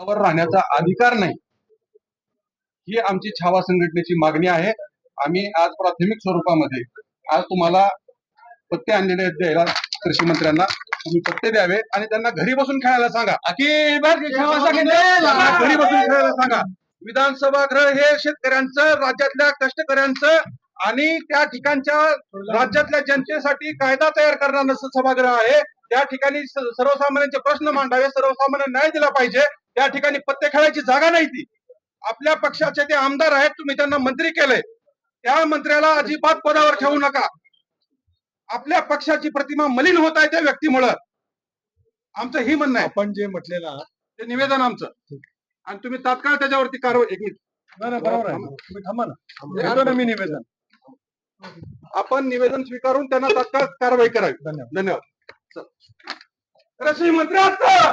वर राहण्याचा अधिकार नाही. ही आमची छावा संघटनेची मागणी आहे. आम्ही आज प्राथमिक स्वरूपामध्ये आज तुम्हाला पत्ते आणलेले द्यायला कृषी मंत्र्यांना. तुम्ही पत्ते द्यावे आणि त्यांना घरी बसून खेळायला सांगा. घरी बसून खेळायला सांगा. विधानसभा गृह हे शेतकऱ्यांचं राज्यातल्या कष्टकऱ्यांचं आणि त्या ठिकाणच्या राज्यातल्या जनतेसाठी कायदा तयार करणारं सभागृह आहे. त्या ठिकाणी सर्वसामान्यांचे प्रश्न मांडावे सर्वसामान्य न्याय दिला पाहिजे. त्या ठिकाणी पत्ते खेळायची जागा नाही ती. आपल्या पक्षाचे ते आमदार आहेत तुम्ही त्यांना मंत्री केले त्या मंत्र्याला अजिबात पदावर ठेवू नका. आपल्या पक्षाची प्रतिमा मलिन होत आहे त्या व्यक्तीमुळं. आमचं ही म्हणणं आहे. आपण जे म्हटलेलं ते निवेदन आमचं. आणि तुम्ही तात्काळ त्याच्यावरती कारवाई एक मिनिट. बरोबर आहे. थांबा ना. मी निवेदन. आपण निवेदन स्वीकारून त्यांना तात्काळ कारवाई करावी. धन्यवाद. धन्यवाद. कृषी मंत्र्याचं